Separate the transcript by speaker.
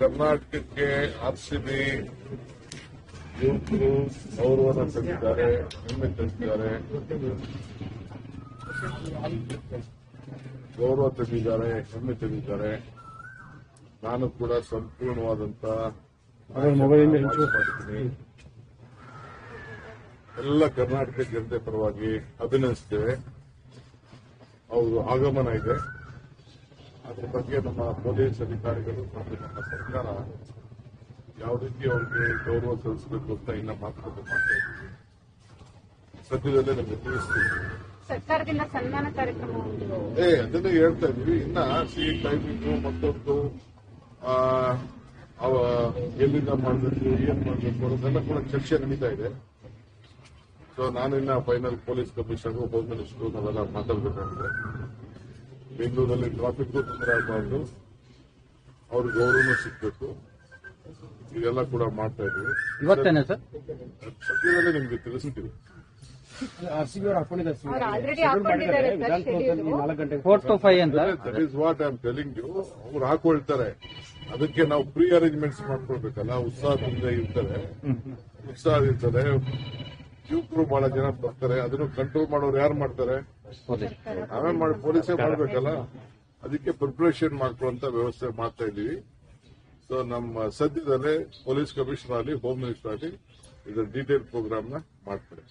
Speaker 1: ಕರ್ನಾಟಕಕ್ಕೆ R C B ಯುವಕರು ಗೌರವನ ತಂದಿದ್ದಾರೆ ಹೆಮ್ಮೆ ತಂದಿದ್ದಾರೆ. ಗೌರವ ತಂದಿದ್ದಾರೆ ಹೆಮ್ಮೆ ತಂದಿದ್ದಾರೆ. ನಾನು ಕೂಡ ಸಂಪೂರ್ಣವಾದಂತ ಮಾಡ್ತೀನಿ. ಎಲ್ಲ ಕರ್ನಾಟಕ ಜನತೆ ಪರವಾಗಿ ಅಭಿನಯಿಸ್ತೇವೆ ಅವರು ಆಗಮನ ಇದೆ. ಅದ್ರ ಬಗ್ಗೆ ನಮ್ಮ ಪೊಲೀಸ್ ಅಧಿಕಾರಿಗಳು ಮತ್ತು ನಮ್ಮ ಸರ್ಕಾರ ಯಾವ ರೀತಿ ಅವ್ರಿಗೆ ಗೌರವ ಸಲ್ಲಿಸಬೇಕು ಅಂತ ಇನ್ನ ಮಾತುಕತೆ ಮಾಡ್ತಾ ಇದ್ದೀವಿ. ಸದ್ಯದಲ್ಲೇ ನಮಗೆ ತಿಳಿಸ್ತೀವಿ
Speaker 2: ಸರ್ಕಾರದಿಂದ ಸನ್ಮಾನ ಕಾರ್ಯಕ್ರಮ
Speaker 1: ಏ ಅದನ್ನೇ ಹೇಳ್ತಾ ಇದೀವಿ ಇನ್ನ ಸಿ ಟೈಮಿಂಗ್ ಮತ್ತೊಂದು ಆ, ಅವ ಎಲ್ಲಿಂದ ಮಾಡಬೇಕು ಏನ್ ಮಾಡಬೇಕು ಅನ್ನೋದೆಲ್ಲ ಕೂಡ ಚರ್ಚೆ ನಡೀತಾ ಇದೆ. ಸೊ ನಾನಿನ್ನ final police commissioner home minister ನಾವೆಲ್ಲ ಮಾತಾಡಬೇಕಾಗಿದೆ ಬೆಂಗಳೂರಲ್ಲಿ ಟ್ರಾಫಿಕ್ಗೂ ತೊಂದರೆ ಆಗಬಾರ್ದು. ಅವ್ರ ಗೌರವನೂ ಸಿಗ್ಬೇಕು. ಇದೆಲ್ಲ ಕೂಡ ಮಾಡ್ತಾ ಇದ್ದೀವಿ
Speaker 3: ಇವತ್ತೇನೆ ಸರ್?
Speaker 1: ಸದ್ಯದಲ್ಲೇ ನಿಮ್ಗೆ ತಿಳಿಸ್ತೀವಿ that is what I am telling you ಅವ್ರು ಹಾಕೊಳ್ತಾರೆ. ಅದಕ್ಕೆ ನಾವು ಪ್ರೀ ಅರೇಂಜ್ಮೆಂಟ್ಸ್ ಮಾಡ್ಕೊಳ್ಬೇಕಲ್ಲ. ಉತ್ಸಾಹದಿಂದ ಇರ್ತಾರೆ. ಉತ್ಸಾಹ ಇರ್ತಾರೆ. ಯುವಕರು ಬಹಳ ಜನ ಬರ್ತಾರೆ. ಅದನ್ನು ಕಂಟ್ರೋಲ್ ಮಾಡೋರು ಯಾರು ಮಾಡ್ತಾರೆ? ನಾವೇ ಮಾಡಿ ಪೊಲೀಸೇ ಮಾಡ್ಬೇಕಲ್ಲ? ಅದಕ್ಕೆ ಪ್ರಿಪರೇಷನ್ ಮಾಡ್ಕೊಳ್ಳುವಂತ ವ್ಯವಸ್ಥೆ ಮಾಡ್ತಾ ಇದೀವಿ ಸೊ ನಮ್ಮ ಸದ್ಯದಲ್ಲೇ ಪೊಲೀಸ್ ಕಮಿಷನರ್ ಆಗಲಿ ಹೋಮ್ ಮಿನಿಸ್ಟರ್ ಆಗಲಿ, ಇದರ ಡೀಟೇಲ್ ಪ್ರೋಗ್ರಾಮ್ನ ಮಾಡ್ತಾರೆ